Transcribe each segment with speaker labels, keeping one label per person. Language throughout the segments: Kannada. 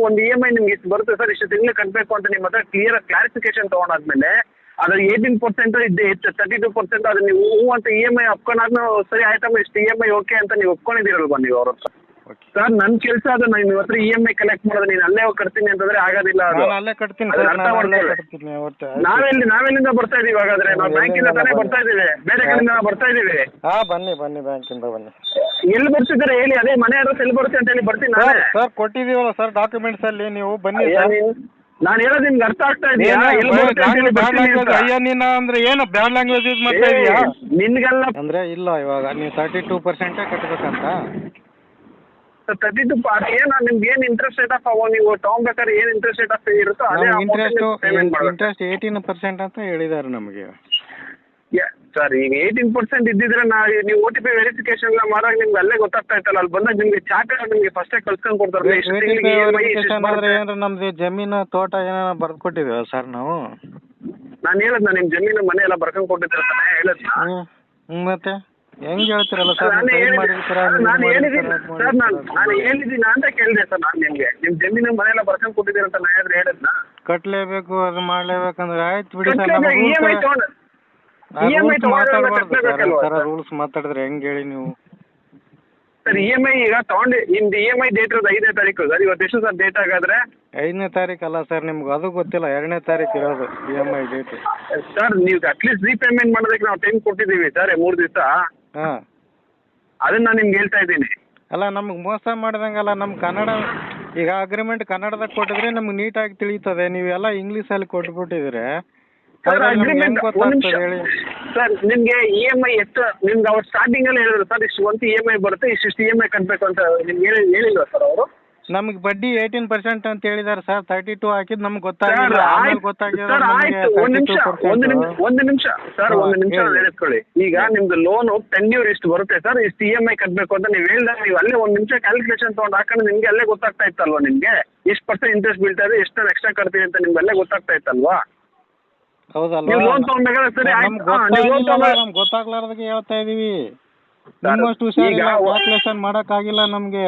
Speaker 1: ಒಂದು ಇ ಎಂ ಐ ನಿಮ್ಗೆ ಇಷ್ಟು ಬರುತ್ತೆ ಸರ್ ಇಷ್ಟು ತಿಂಗಳು ಕಟ್ಟಬೇಕು ಅಂತ ನಿಮ್ಮ ಹತ್ರ ಕ್ಲಿಯರ್ ಕ್ಲಾರಿಫಿಕೇಶನ್ ತಗೊಂಡಾದ್ಮೇಲೆ ಅದ್ರ ಏಯ್ಟೀನ್ ಪರ್ಸೆಂಟ್ ಇದ್ದೇ ಹೆಚ್ಚು ತರ್ಟಿ ಟು ಪರ್ಸೆಂಟ್ ಅದು ನೀವು ಹೂ ಅಂತ ಇ ಎಂ ಐ ಒಪ್ಕೊಂಡಾದ್ಮೇಲೆ ಸರಿ ಆಯ್ತಮ್ಮ ಇಷ್ಟು ಇ ಎಂ ಐ ಓಕೆ ಅಂತ ನೀವು ಒಪ್ಕೊಂಡಿದ್ದೀರಲ್ವಾ ನೀವು ಅವ್ರ ಹತ್ರ? ಸರ್ ನನ್ನ ಕೆಲಸ ಅದು ನಾನು ನಿಮ್ಮ ಹತ್ರ ಇ ಎಂ ಐ ಕಲೆಕ್ಟ್ ಮಾಡೋದು ನೀನು ಅಲ್ಲೇ ಹೋಗಿ ಕಟ್ತೀನಿ ಅಂತಂದ್ರೆ ಆಗೋದಿಲ್ಲ ಅದು.
Speaker 2: ನಾನು ಅಲ್ಲೇ ಕಟ್ತೀನಿ
Speaker 1: ಅದನ್ನ
Speaker 2: ಸರ್
Speaker 1: ಅರ್ಥ
Speaker 2: ನಾನು ಅಲ್ಲೇ
Speaker 1: ಮಾಡ್ಕೊಳ್ಳಿ.
Speaker 2: ಕಟ್ತೀನಿ ಒಟ್ಟು
Speaker 1: ನಾವೆಲ್ಲಿ ನಾವೆಲ್ಲಿಂದ ಬರ್ತಾ ಇದೀವಿ ಹಾಗಾದ್ರೆ? ನಾವು
Speaker 2: ನಾವು
Speaker 1: ಬ್ಯಾಂಕಿಂದ ತಾನೇ ಬರ್ತಾ ಇದೀವಿ? ಬೇರೆ ಕಡೆಯಿಂದ ನಾವು ಬರ್ತಾ ಇದೀವಿ.
Speaker 2: ಹಾಂ ಬನ್ನಿ ಬನ್ನಿ ಬ್ಯಾಂಕಿಂದ ಬನ್ನಿ.
Speaker 1: ಎಲ್ಲಿ ಬರ್ಸಿದ್ರೆ ಹೇಳಿ ಅದೇ ಮನೆ ಅಡ್ರೆಸ್ ಎಲ್ಲಿ ಬರುತ್ತೆ ಅಂತ ಹೇಳಿ ಬರ್ತೀನಿ
Speaker 2: ಸರ್
Speaker 1: ನಾನೇ.
Speaker 2: ಸರ್ ಕೊಟ್ಟಿದೀವಲ್ಲ ಸರ್ ಡಾಕ್ಯುಮೆಂಟ್ಸ್ ಅಲ್ಲಿ ನೀವು ಬನ್ನಿ ಸರ್.
Speaker 1: ನೀನ್- ಹೇಳೋದು ನಿಮ್ಗೆ ಅರ್ಥ ಆಗ್ತಾ ಇದೆಯಾ? ಎಲ್ಲಿ ಬರುತ್ತೆ ಅಂತ ಹೇಳಿ ಬರ್ತೀನಿ ಅಂತ.
Speaker 2: ಅಯ್ಯ ನೀನು ಅಂದ್ರೆ ಏನು ಬ್ಯಾಡ್ ಲ್ಯಾಂಗ್ವೇಜ್ ಯೂಸ್ ಮಾಡ್ತಾ
Speaker 1: ಏ,
Speaker 2: ಇದೀಯಾ?
Speaker 1: ನಿನ್ಗೆಲ್ಲ
Speaker 2: ಅಂದ್ರೆ ಇಲ್ಲ ಇವಾಗ ನೀವು ತರ್ಟಿ ಟೂ ಪರ್ಸೆಂಟ್ ಕಟ್ಬೇಕಂತ.
Speaker 1: ತರ್ಟಿ ಟು ಏನು ನಿಮ್ಗೆ ಏನು ಇಂಟ್ರೆಸ್ಟ್ ರೇಟ್ ಆಫ್ ನೀವು ತಗೊಂಬೇಕಾದ್ರೆ ಏನು ಇಂಟ್ರೆಸ್ಟ್ ರೇಟ್ ಆಫ್ ಇರುತ್ತೋ ಅದೇ
Speaker 2: ಇಂಟ್ರೆಸ್ಟ್
Speaker 1: ಪೇಮೆಂಟ್ ಮಾಡಬೇಕು
Speaker 2: ಇಂಟ್ರೆಸ್ಟ್ ಏಯ್ಟೀನ್ ಪರ್ಸೆಂಟ್ ಅಂತ ಹೇಳಿದಾರೆ ನಮಗೆ.
Speaker 1: ಸರ್ ಈಗ ಏಯ್ಟೀನ್ ಪರ್ಸೆಂಟ್ ಇದ್ದಿದ್ರೆ ನಾ ನೀವು ಓ ಟಿ ಪಿ ವೆರಿಫಿಕೇಶನ್ ಎಲ್ಲ ಮಾಡಾಗ ನಿಮ್ಗೆ ಅಲ್ಲೇ ಗೊತ್ತಾಗ್ತಾ ಇತ್ತಲ್ಲ ಅಲ್ಲಿ ಬಂದಾಗ ನಿಮ್ಗೆ ಚಾಟ್ ನಿಮ್ಗೆ ಫಸ್ಟೇ ಕಳ್ಸ್ಕೊಂಡು ಕೊಡ್ತಾರೆ. ಇಷ್ಟು ತಿಂಗ್ಳಿಗೆ EMI ಇಷ್ಟು
Speaker 2: ವೆರಿಫಿಕೇಶನ್ ಆದ್ರೆ
Speaker 1: ಬರುತ್ತೆ.
Speaker 2: ಏನಾರ ನಮ್ದು ಜಮೀನು ತೋಟ ಏನಾರ ಬರ್ದು ಕೊಟ್ಟಿದ್ದೇವೆ ಸರ್ ನಾವು?
Speaker 1: ನಾನು ಹೇಳದ್ನ ನಿಮ್ ಜಮೀನು ಮನೆ ಎಲ್ಲ ಬರ್ಕೊಂಡ್ ಕೊಟ್ಟಿದ್ರೆ ತಾನೇ ಹೇಳದ್ನ
Speaker 2: ಮತ್ತೆ? ಹೆಂಗ್ ಹೇಳ್ತಿರಲ್ಲ ಸರ್
Speaker 1: ನಾನು ಹೇಳಿದ್ದೀನಿ
Speaker 2: ಮಾಡಿರ್ತೀರ
Speaker 1: ನಾನು ಹೇಳಿದ್ದೀನಿ. ಸರ್ ನಾನು ನಾನು ಹೇಳಿದ್ದೀನಿ ಅಂತ ಕೇಳಿದೆ ಸರ್ ನಾನು ನಿಮ್ಗೆ. ನಿಮ್ ಜಮೀನು ಮನೆ ಎಲ್ಲ ಬರ್ಕೊಂಡ್ ಕೊಟ್ಟಿದ್ದೀರ ಅಂತ ನಾ ಹೇಳಿದ್ರೆ ಹೇಳದ್ನ?
Speaker 2: ಕಟ್ಲೇಬೇಕು ಅದು ಮಾಡ್ಲೇಬೇಕಂದ್ರೆ ಆಯ್ತು ಬಿಡಿ ಸರ್ ನಮ್ಮ
Speaker 1: EMI ತಗೊಂಡು
Speaker 2: ರೂಲ್ಸ್ ಸರ್? ರೂಲ್ಸ್ ಮಾತಾಡಿದ್ರೆ ಹೆಂಗ್ ಹೇಳಿ ನೀವು?
Speaker 1: ಸರ್ ಇ ಎಂ ಐ ಈಗ ತಗೊಂಡು ನಿಮ್ದು ಇ ಎಂ ಐ ಡೇಟ್ ಇರೋದು ಐದನೇ ತಾರೀಕು. ಸರ್ ಇವತ್ತು ಎಷ್ಟು ಸರ್ ಡೇಟ್ ಹಾಗಾದ್ರೆ?
Speaker 2: ಐದನೇ ತಾರೀಕು ಅಲ್ಲ ಸರ್ ನಿಮ್ಗೆ ಅದು ಗೊತ್ತಿಲ್ಲ ಎರಡನೇ ತಾರೀಕು ಇರೋದು E M I date
Speaker 1: sir ನೀವು ಅಟ್ಲೀಸ್ಟ್ ರೀಪೇಮೆಂಟ್ ಮಾಡೋದಕ್ಕೆ ನಾವು ಟೈಮ್ ಕೊಟ್ಟಿದ್ದೀವಿ ಸರ್ ಮೂರು ದಿವಸ.
Speaker 2: ಹಾಂ.
Speaker 1: ಅದನ್ನ ನಾನು ನಿಮ್ಗೆ ಹೇಳ್ತಾ ಇದ್ದೀನಿ.
Speaker 2: ಅಲ್ಲ ನಮ್ಗೆ ಮೋಸ ಮಾಡ್ದಂಗಲ್ಲ ನಮ್ಮ ಕನ್ನಡ ಈಗ ಅಗ್ರಿಮೆಂಟ್ ಕನ್ನಡದಾಗ ಕೊಟ್ಟಿದ್ರೆ ನಮ್ಗೆ ನೀಟಾಗಿ ತಿಳಿತದೆ ನೀವೆಲ್ಲ ಇಂಗ್ಲೀಷಲ್ಲಿ ಕೊಟ್ಬಿಟ್ಟಿದ್ರೆ
Speaker 1: ಸರ್ ಅಗ್ರಿಮೆಂಟ್
Speaker 2: ಹೆಂಗ್
Speaker 1: ನಿಮಿಷ. ಸರ್ ನಿಮಗೆ ಇ ಎಂ ಐ ಎಷ್ಟು? ನಿಮ್ಗೆ ಅವ್ರು ಸ್ಟಾರ್ಟಿಂಗ್ ಅಲ್ಲಿ ಹೇಳಿದ್ರು. ಸರ್ ಇಷ್ಟು ಒಂದು ಇ ಎಂ ಐ ಬರುತ್ತೆ ಇಷ್ಟು ಇ ಎಂ ಐ ಕಟ್ಟಬೇಕು ಅಂತ ನಿಮ್ಗೆ ಹೇಳಿ ಹೇಳಿಲ್ವಾ ಸರ್ ಅವರು?
Speaker 2: ನಮಗೆ ಬಡ್ಡಿ ಏಯ್ಟೀನ್ ಪರ್ಸೆಂಟ್ ಅಂತ ಹೇಳಿದಾರೆ ಸರ್ ತರ್ಟಿ ಟು ಹಾಕಿದ್ ನಮ್ಗೆ
Speaker 1: ಸರ್
Speaker 2: ಗೊತ್ತಾಗಿಲ್ಲ ಆಮೇಲೆ
Speaker 1: ಆಯ್ತು.
Speaker 2: ಗೊತ್ತಾಗಿರೋದು
Speaker 1: ಸರ್
Speaker 2: ನಮಗೆ
Speaker 1: ಆಯ್ತು. ಒಂದ್ ನಿಮಿಷ. ಒಂದು ನಿಮಿಷ. ಒಂದು ನಿಮಿಷ. ಸರ್
Speaker 2: ಒಂದ್
Speaker 1: ಒಂದು ನಿಮಿಷ
Speaker 2: ಹೇಳಿ.
Speaker 1: ಹೇಳ್ಕೊಳ್ಳಿ ಈಗ ನಿಮ್ದು ಲೋನ್ ಟೆನ್ಯೂರ್ ಇಷ್ಟು ಬರುತ್ತೆ ಸರ್ ಇಷ್ಟು ಇ ಎಂ ಐ ಕಟ್ಟಬೇಕು ಅಂತ ನೀವು ಹೇಳ್ದಾಗ ನೀವು ಅಲ್ಲೇ ಒಂದು ನಿಮಿಷ ಕ್ಯಾಲ್ಕುಲೇಷನ್ ತಗೊಂಡು ಹಾಕೊಂಡು ನಿಮ್ಗೆ ಅಲ್ಲೇ ಗೊತ್ತಾಗ್ತಾ ಇತ್ತಲ್ವಾ ನಿಮ್ಗೆ? ಎಷ್ಟು ಪರ್ಸೆಂಟ್ ಇಂಟ್ರೆಸ್ಟ್ ಬೀಳ್ತಾ ಇದೆ ಎಷ್ಟು ಎಕ್ಸ್ಟ್ರಾ ಕಟ್ತೀವಿ ಅಂತ ನಿಮ್ಗೆ ಅಲ್ಲೇ ಗೊತ್ತಾಗ್ತಾ ಇತ್ತಲ್ವಾ?
Speaker 2: ಹೌದಲ್ವಾ?
Speaker 1: ನೀವು ಲೋನ್ ತಗೊಂಡಾಗ ಸರಿ
Speaker 2: ನಮ್ಗೆ
Speaker 1: ಆಯ್ತು. ಹಾ, ನೀವು ಲೋನ್
Speaker 2: ಗೊತ್ತಾಗಿಲ್ಲ ನಮ್ಗೆ ಗೊತ್ತಾಗ್ಲಾರ್ದಕ್ಕೆ ಹೇಳ್ತಾ ಇದೀವಿ.
Speaker 1: ಸರ್,
Speaker 2: ನಿಮ್ಮಷ್ಟು ಹುಷಾರಿಲ್ಲ.
Speaker 1: ಈಗ ಆಗಿಲ್ಲ
Speaker 2: ಕ್ಯಾಲ್ಕುಲೇಷನ್ ಮಾಡೋಕ್ಕಾಗಿಲ್ಲ ನಮಗೆ.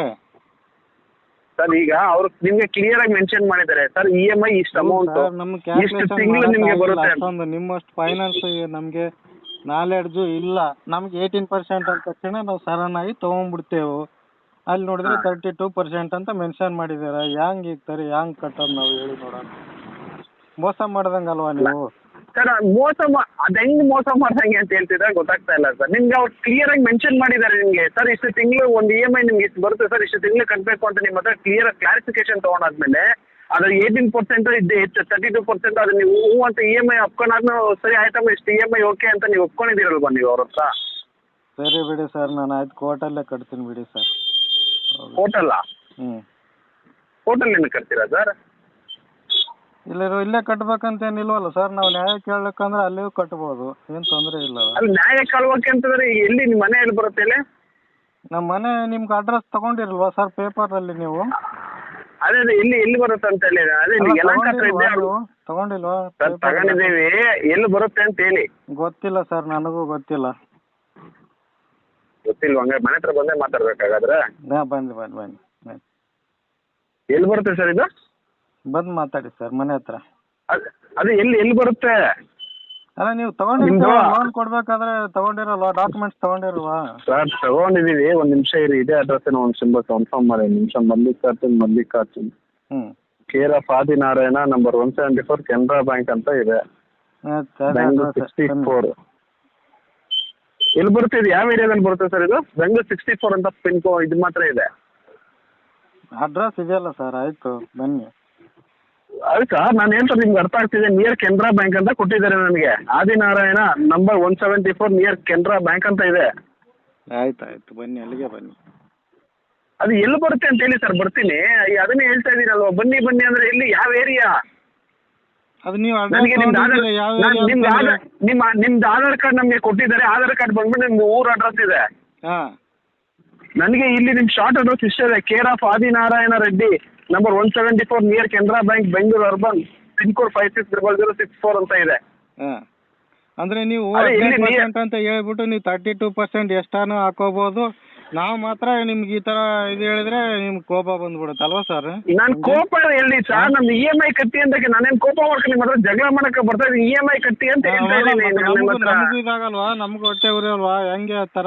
Speaker 1: ಸರ್ ಈಗ ಅವ್ರು ನಿಮ್ಗೆ ಕ್ಲಿಯರ್ ಆಗಿ ಮೆನ್ಷನ್ ಮಾಡಿದ್ದಾರೆ. ಸರ್ ಇ ಎಂ ಐ ಇಷ್ಟು ಅಮೌಂಟ್
Speaker 2: ನಮ್ಗೆ
Speaker 1: ಇಷ್ಟು
Speaker 2: ಕ್ಯಾಲ್ಕುಲೇಷನ್
Speaker 1: ತಿಂಗಳು ನಿಮ್ಗೆ ಬರುತ್ತೆ ಅಂತ.
Speaker 2: ಅಷ್ಟೊಂದು ನಿಮ್ಮಷ್ಟು ಫೈನಾನ್ಸ್ ನಮಗೆ ನಾಲೆಡ್ಜು ಇಲ್ಲ. ನಮ್ಗೆ ಏಯ್ಟೀನ್ ಪರ್ಸೆಂಟ್ ಅಂದ ತಕ್ಷಣ ನಾವು ಸಡನ್ ಆಗಿ ತಗೊಂಡ್ಬಿಡ್ತೇವೆ. ಅಲ್ಲಿ ನೋಡಿದ್ರೆ
Speaker 1: ಹಾ.
Speaker 2: ತರ್ಟಿ ಟೂ ಪರ್ಸೆಂಟ್ ಅಂತ ಮೆನ್ಷನ್ ಮಾಡಿದ್ದಾರೆ. ಹ್ಯಾಂಗ್ ಇಕ್ತಾರೆ ಹ್ಯಾಂಗ್ ಕಟ್ಟೋದು ನಾವು ಹೇಳಿ ನೋಡೋಣ. ಮೋಸ ಮಾಡ್ದಂಗಲ್ವಾ ನೀವು?
Speaker 1: ಸರ್ ಮೋಸ ಅದೆಂಗ್ ಅದ್ ಹೆಂಗ್ ಮೋಸ ಮಾಡ್ದಂಗೆ ಅಂತ ಹೇಳ್ತಿದ್ರೆ ಗೊತ್ತಾಗ್ತಾ ಇಲ್ಲ ಸರ್. ನಿಮ್ಗೆ ಅವ್ರು ಕ್ಲಿಯರ್ ಆಗಿ ಮೆನ್ಷನ್ ಮಾಡಿದ್ದಾರೆ ನಿಮಗೆ. ಸರ್ ಇಷ್ಟು ತಿಂಗಳು ಒಂದು ಇ ಎಂ ಐ ನಿಮ್ಗೆ ಇಷ್ಟು ಬರುತ್ತೆ ಸರ್ ಇಷ್ಟು ತಿಂಗಳು ಕಟ್ಟಬೇಕು ಅಂತ ನಿಮ್ಮ ಹತ್ರ ಕ್ಲಿಯರ್ ಕ್ಲಾರಿಫಿಕೇಶನ್ ತೊಗೊಂಡಾದ್ಮೇಲೆ ಅದ್ರ ಏಯ್ಟೀನ್ ಪರ್ಸೆಂಟ್ ಇದ್ದೇ ಹೆಚ್ಚು ತರ್ಟಿ ಟು ಪರ್ಸೆಂಟ್ ಅದು ನೀವು ಹೂ ಅಂತ ಇ ಎಂ ಐ ಒಪ್ಕೊಂಡಾದ್ಮೇಲೆ ಸರಿ ಆಯ್ತಮ್ಮ ಇಷ್ಟು ಇ ಎಂ ಐ ಓಕೆ ಅಂತ ನೀವು ಒಪ್ಕೊಂಡಿದ್ದೀರಲ್ವಾ ನೀವು ಅವ್ರ ಹತ್ರ?
Speaker 2: ಸರಿ ಬಿಡಿ ಸರ್ ನಾನು ಆಯ್ತು ಕೋರ್ಟಲ್ಲೇ ಕಟ್ತೀನಿ ಬಿಡಿ ಸರ್.
Speaker 1: ಕೋಟಲ್ಲ
Speaker 2: ಹ್ಞೂ
Speaker 1: ಹೋಟೆಲ್ ಕಟ್ತೀರಾ ಸರ್?
Speaker 2: ಇಲ್ಲ ಇಲ್ಲೇ ಕಟ್ಬೇಕಂತೇನಿಲ್ವಲ್ಲ ಸರ್? ನಾವು ನ್ಯಾಯ ಕೇಳಬೇಕಂದ್ರೆ ಅಲ್ಲಿಯೂ ಕಟ್ಬೋದು. ಏನು ತೊಂದರೆ ಇಲ್ಲ.
Speaker 1: ಅಲ್ಲಿ ನ್ಯಾಯ ಕೇಳ್ಬೇಕಂತಂದ್ರೆ ಎಲ್ಲಿ ನಿಮ್ಮ ಮನೆ ಎಲ್ಲಿ ಬರುತ್ತೆ ಇಲ್ಲಿ
Speaker 2: ನಮ್ಮ ಮನೆ ನಿಮ್ಗೆ ಅಡ್ರೆಸ್ ತಗೊಂಡಿರಲ್ವಾ ಸರ್ ಪೇಪರಲ್ಲಿ ನೀವು?
Speaker 1: ಅದೇ ಅದೇ ಇಲ್ಲಿ ಎಲ್ಲಿ ಬರುತ್ತೆ ಅಂತ ಹೇಳಿ. ಅದೇ
Speaker 2: ಅಲ್ಲ,
Speaker 1: ನೀವು ಯಲಹಂಕ ಹತ್ರ
Speaker 2: ತಗೊಂಡಿಲ್ವಾ
Speaker 1: ಇದ್ದೆ
Speaker 2: ನೀವು? ತಗೊಂಡಿಲ್ವಾ
Speaker 1: ಸರ್
Speaker 2: paper ಅಲ್ಲಿ?
Speaker 1: ತಗೊಂಡಿದ್ದೀವಿ. ಎಲ್ಲಿ ಬರುತ್ತೆ ಅಂತ ಹೇಳಿ.
Speaker 2: ಗೊತ್ತಿಲ್ಲ ಸರ್ ನನಗೂ ಗೊತ್ತಿಲ್ಲ.
Speaker 1: ಗೊತ್ತಿಲ್ವ? ಹಂಗ ಮನೆ ಹತ್ರ ಬಂದೇ ಮಾತಾಡ್ಬೇಕಾಗಾದ್ರೆ?
Speaker 2: ನಾ ಬನ್ನಿ ಬನ್ನಿ ಬನ್ನಿ ಬನ್ನಿ
Speaker 1: ಎಲ್ಲಿ ಬರುತ್ತೆ ಸರ್ ಇದು?
Speaker 2: ಬಂದು ಮಾತಾಡಿ ಸರ್ ಮನೆ ಹತ್ರ.
Speaker 1: ಅದ್- ಅದು ಎಲ್ಲಿ ಎಲ್ಲಿ ಬರುತ್ತೆ?
Speaker 2: ಅಲ್ಲ ನೀವು ತಗೊಂಡಿರೋ
Speaker 1: ನಿಮ್ದು-
Speaker 2: ಲೋನ್ ಕೊಡ್ಬೇಕಾದ್ರೆ ತಗೊಂಡಿರಲ್ವಾ ಡಾಕ್ಯುಮೆಂಟ್ಸ್ ತಗೊಂಡಿರಲ್ವಾ?
Speaker 1: ಸರ್ ತಗೊಂಡಿದೀವಿ ಒಂದು ನಿಮಿಷ ಇರಿ ಇದೇ ಅಡ್ರೆಸ್ ಒಂದು ಸಿಂಬಲ್ ಕನ್ಫರ್ಮ್ ಮಾಡಿ ನಿಮಿಷ ಮಲ್ಲಿಕಾರ್ಜುನ್ ಮಲ್ಲಿಕಾರ್ಜುನ್
Speaker 2: ಹ್ಞೂ
Speaker 1: ಹ್ಮ್. Care Adinarayana number one seventy four Canara bank ಅಂತ ಇದೆ. ಬೆಂಗಳೂರು ಸಿಕ್ಸ್ಟಿ ಫೋರ್ ಎಲ್ಲಿ ಬರುತ್ತೆ ಇದು? ಯಾವ ಏರಿಯಾದಲ್ಲಿ ಬರುತ್ತೆ ಸರ್ ಇದು? ಬೆಂಗಳೂರು ಸಿಕ್ಸ್ಟಿ ಫೋರ್ ಅಂತ ಪಿನ್ ಕೋ ಇದು ಮಾತ್ರ ಇದೆ.
Speaker 2: ಅಡ್ರೆಸ್ ಇದೆಯಲ್ಲ ಸರ್ ಆಯ್ತು ಬನ್ನಿ.
Speaker 1: ಅದಕ್ಕೆ ನಾನು ಹೇಳ್ತಾರೆ ನಿಮ್ಗೆ ಅರ್ಥ ಆಗ್ತಿದೆ? ನಿಯರ್ ಕೆನರಾ ಬ್ಯಾಂಕ್ ಅಂತ ಕೊಟ್ಟಿದ್ದಾರೆ ನನಗೆ. Adinarayana number one seventy four near Canara bank ಅಂತ ಇದೆ.
Speaker 2: ಆಯ್ತು ಆಯ್ತು ಬನ್ನಿ ಅಲ್ಲಿಗೆ ಬನ್ನಿ.
Speaker 1: ಅದು ಎಲ್ಲಿ ಬರುತ್ತೆ ಅಂತ ಹೇಳಿ ಸರ್ ಬರ್ತೀನಿ. ಈ ಅದನ್ನೇ ಹೇಳ್ತಾ ಇದ್ದೀರಲ್ವಾ ಬನ್ನಿ ಬನ್ನಿ ಅಂದ್ರೆ ಎಲ್ಲಿ? ಯಾವ ಏರಿಯಾ
Speaker 2: ಅದು ನೀವು
Speaker 1: ನನಗೆ ನಿಮ್ದು ಆಧಾರ್ ನಿಮ್ದು ನಿಮ್ಮ ನಿಮ್ದು ಆಧಾರ್ ಕಾರ್ಡ್ ನಮಗೆ ಕೊಟ್ಟಿದ್ದಾರೆ. ಆಧಾರ್ ಕಾರ್ಡ್ ಬಂದ್ಬಿಟ್ಟು ನಿಮ್ದು ಊರ್ ಅಡ್ರೆಸ್ ಇದೆ.
Speaker 2: ಹಾಂ.
Speaker 1: ನನಗೆ ಇಲ್ಲಿ ನಿಮ್ಮ ಶಾರ್ಟ್ ಅಡ್ರೆಸ್ ಇಷ್ಟ ಇದೆ. Care of Adinarayana Reddy. Number one seventy four near Canara bank Bengaluru urban pin code five six double zero six four ಅಂತ ಇದೆ.
Speaker 2: ಅಂದ್ರೆ ಅಂದರೆ ನೀವು
Speaker 1: ಅದೇ ಇಲ್ಲಿ
Speaker 2: ಹದಿನೈದು
Speaker 1: ನೀ-
Speaker 2: ಪರ್ಸೆಂಟ್ ಅಂತ ಹೇಳ್ಬಿಟ್ಟು ನೀವು ತರ್ಟಿ ಟೂ ಪರ್ಸೆಂಟ್ ಎಷ್ಟಾನು ಹಾಕೋಬಹುದು ನಾವು ಮಾತ್ರ ನಿಮ್ಗೆ ಈ ತರ ಇದು ಹೇಳಿದ್ರೆ ನಿಮ್ಗೆ ಕೋಪ ಬಂದ್ಬಿಡುತ್ತೆ ಅಲ್ವಾ ಸರ್
Speaker 1: ನಾನ್ ಕೋಪ ಎಲ್ಲಿ ಸರ್ ನಮ್ ಇ ಎಂ ಐ ಕಟ್ಟಿ ಅಂತ ನಾನೇನ್ ಕೋಪ ಮಾಡ್ಕೊಂಡು ನಿಮ್ಮ ಹತ್ರ ಜಗಳ ಮಾಡಕ್ಕೆ ಬರ್ತಾ ಇದ್ದೀನಿ ಇ ಎಂ ಐ ಕಟ್ಟಿ ಅಂತ ಹೇಳ್ತಾ ಇದ್ದೀನಿ ನಾನು ನಿಮ್ಮ
Speaker 2: ನಮಗೂ
Speaker 1: ಹತ್ರ
Speaker 2: ಇದಾಗಲ್ವಾ? ನಮ್ಗೆ ಹೊಟ್ಟೆ ಉರಿ ಅಲ್ವಾ ಹೆಂಗೆ ಆ ತರ?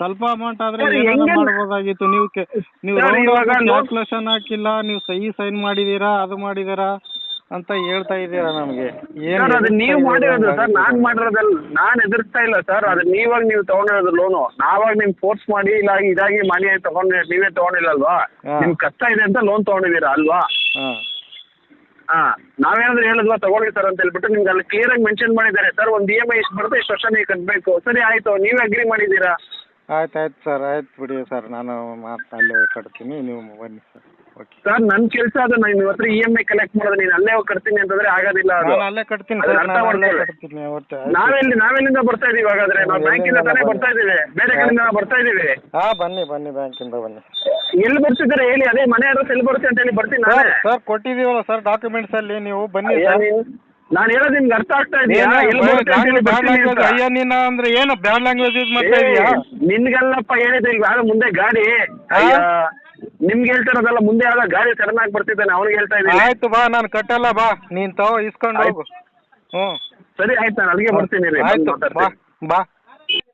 Speaker 2: ಸ್ವಲ್ಪ ಅಮೌಂಟ್ ಆದ್ರೆ
Speaker 1: ಸರ್,
Speaker 2: ಏನಾದ್ರು
Speaker 1: ಹೆಂಗೆ-
Speaker 2: ಮಾಡ್ಬೋದಾಗಿತ್ತು? ನೀವು ಕೆ- ನೀವು
Speaker 1: ಸರ್, ಇವಾಗ
Speaker 2: ಕ್ಯಾಲ್ಕುಲೇಷನ್ ಹಾಕಿಲ್ಲ ನೀವು ಸಹಿ ಸೈನ್ ಮಾಡಿದೀರಾ ಅದು ಮಾಡಿದೀರಾ ಅಂತ ಹೇಳ್ತಾ ಇದ್ದೀರಾ ನಮ್ಗೆ? ಏನ್
Speaker 1: ಸರ್ ಅದು ನೀವು ಮಾಡಿರೋದು ಸರ್ ನಾನ್ ಮಾಡಿರೋದಲ್ಲ ನಾನ್ ಎದುರಿಸ್ತಾ ಇಲ್ಲ ಸರ್ ಅದು ನೀವಾಗ ನೀವು ತಗೊಂಡಿರೋದು ಲೋನು ನಾವಾಗ ನಿಮ್ ಫೋರ್ಸ್ ಮಾಡಿ ಇಲ್ಲ ಇದಾಗಿ ಮಾಡಿ ತಗೊಂಡ್ ನೀವೇ ತಗೊಂಡಿಲ್ಲ ಅಲ್ವಾ
Speaker 2: ಹಾ.
Speaker 1: ನಿಮ್ ಕಷ್ಟ ಇದೆ ಅಂತ ಲೋನ್ ತಗೊಂಡಿದ್ದೀರಾ ಅಲ್ವಾ?
Speaker 2: ಹಾ.
Speaker 1: ಹಾ. ನಾವೇನಾದ್ರು ಹೇಳಿದ್ವಾ ತಗೊಳ್ಳಿ ಸರ್ ಅಂತ ಹೇಳ್ಬಿಟ್ಟು ನಿಮ್ಗೆ ಅಲ್ಲಿ ಕ್ಲಿಯರ್ ಆಗಿ ಮೆನ್ಷನ್ ಮಾಡಿದ್ದಾರೆ. ಸರ್ ಒಂದ್ ಇ ಎಂ ಐ ಇಷ್ಟು ಬರುತ್ತೆ ಇಷ್ಟು ವರ್ಷ ನೀವು ಕಟ್ಟಬೇಕು ಸರಿ ಆಯ್ತು ನೀವೇ ಅಗ್ರಿ ಮಾಡಿದ್ದೀರಾ?
Speaker 2: ಆಯ್ತು ಆಯ್ತು ಸರ್ ಆಯ್ತು ಬಿಡಿ ಸರ್. ನಾನು ಮಾತು ಅಲ್ಲೇ ಕಟ್ತೀನಿ ನೀವು ಬನ್ನಿ ಸರ್. ಓಕೆ
Speaker 1: ಸರ್ ನನ್ ಕೆಲಸ ಅದು. ನಾನು ನಿಮ್ಮ ಹತ್ರ ಇ ಎಂ ಐ ಕಲೆಕ್ಟ್ ಮಾಡೋದು. ನೀನು ಅಲ್ಲೇ ಹೋಗಿ ಕಟ್ತೀನಿ ಅಂತಂದ್ರೆ ಆಗೋದಿಲ್ಲ ಅದು.
Speaker 2: ನಾನು ಅಲ್ಲೇ ಕಟ್ತೀನಿ ಸರ್ ನಾನು ಅಲ್ಲೇ. ಕಟ್ತೀನಿ ಒಟ್ಟು
Speaker 1: ನಾವೆಲ್ಲಿ ನಾವೆಲ್ಲಿಂದ ಬರ್ತಾ ಇದೀವಿ ಹಾಗಾದ್ರೆ? ನಾವು ಬ್ಯಾಂಕಿಂದ ತಾನೇ ಬರ್ತಾ ಇದೀವಿ. ಬೇರೆ ಕಡೆಯಿಂದ ನಾವು ಬರ್ತಾ ಇದೀವಿ.
Speaker 2: ಹಾ ಬನ್ನಿ ಬನ್ನಿ ಬ್ಯಾಂಕಿಂದ ಬನ್ನಿ.
Speaker 1: ಎಲ್ಲಿ ಬರ್ತಿದ್ದಾರೆ ಹೇಳಿ. ಅದೇ ಮನೆ ಅಡ್ರೆಸ್ ಎಲ್ಲಿ ಬರುತ್ತೆ ಅಂತ ಹೇಳಿ ಬರ್ತೀನಿ
Speaker 2: ಸರ್
Speaker 1: ನಾನೇ.
Speaker 2: ಸರ್ ಕೊಟ್ಟಿದೀವಲ್ಲ ಸರ್ ಡಾಕ್ಯುಮೆಂಟ್ಸ್ ಅಲ್ಲಿ. ನೀವು ಬನ್ನಿ ಸರ್.
Speaker 1: ನೀನ್- ಹೇಳೋದು ನಿಮ್ಗೆ ಅರ್ಥ ಆಗ್ತಾ ಇದೆಯಾ? ಎಲ್ಲಿ ಬರುತ್ತೆ ಅಂತ ಹೇಳಿ ಬರ್ತೀನಿ ಅಂತ.
Speaker 2: ಅಯ್ಯ ನೀನ ಅಂದ್ರೆ ಏನು ಬ್ಯಾಡ್ ಲ್ಯಾಂಗ್ವೇಜ್ ಯೂಸ್ ಮಾಡ್ತಾ
Speaker 1: ಏ,
Speaker 2: ಇದೀಯಾ?
Speaker 1: ನಿನ್ಗಲ್ಲಪ್ಪ ಹೇಳಿದೆ ಈಗ ಯಾವ್ದೋ ಮುಂದೆ ಗಾಡಿ. ಅಯ್ಯ, ನಿಮ್ಗೆ ಹೇಳ್ತಿರೋದಲ್ಲ ಮುಂದೆ ಯಾವ್ದೋ ಗಾಡಿ ಸಡನ್ ಆಗಿ ಬರ್ತಿದ್ದಾನೆ ಅವ್ನಿಗೆ ಹೇಳ್ತಾ ಇದ್ದೀನಿ.
Speaker 2: ಆಯ್ತು ಬಾ ನಾನು ಕಟ್ಟಲ್ಲ ಬಾ. ನೀನ್ ತಗೋ ಇಸ್ಕೊಂಡು ಹೋಗು. ಹ್ಮ್.
Speaker 1: ಸರಿ ಆಯ್ತು ನಾನು ಅಲ್ಲಿಗೆ ಬರ್ತೀನಿ ರೀ ಬಂದು
Speaker 2: ಆಯ್ತು ಬಾ
Speaker 1: ಮಾತಾಡ್ತೀನಿ.
Speaker 2: ಬಾ.